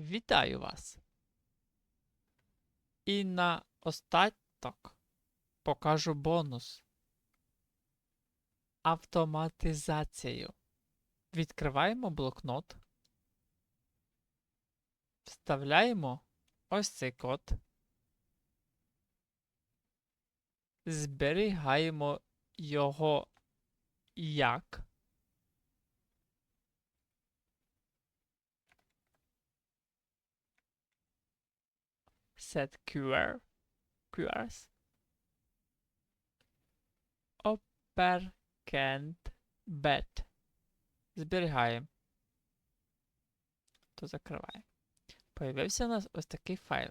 Вітаю вас! І на остаток покажу бонус. Автоматизацію. Відкриваємо блокнот. Вставляємо ось цей код. Зберігаємо його як. Set QR, QRs. Opercant bet. Зберігаємо. То закриваємо. Появився у нас ось такий файл.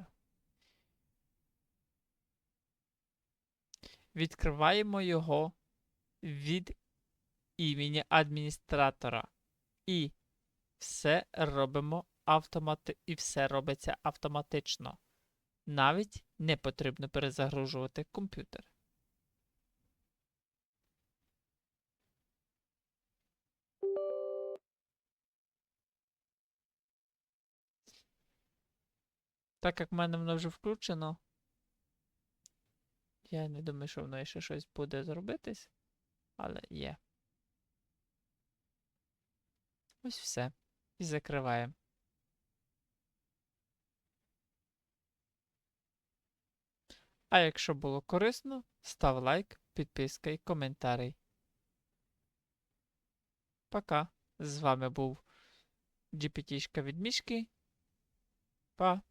Відкриваємо його від імені адміністратора. І все робимо автомати... і все робиться автоматично. Навіть не потрібно перезагружувати комп'ютер. Так як в мене воно вже включено, я не думаю, що воно ще щось буде зробитись, але є. Ось все. І закриваємо. А якщо було корисно, став лайк, підписка і коментарі. Пока. З вами був GPT від мішки. Па.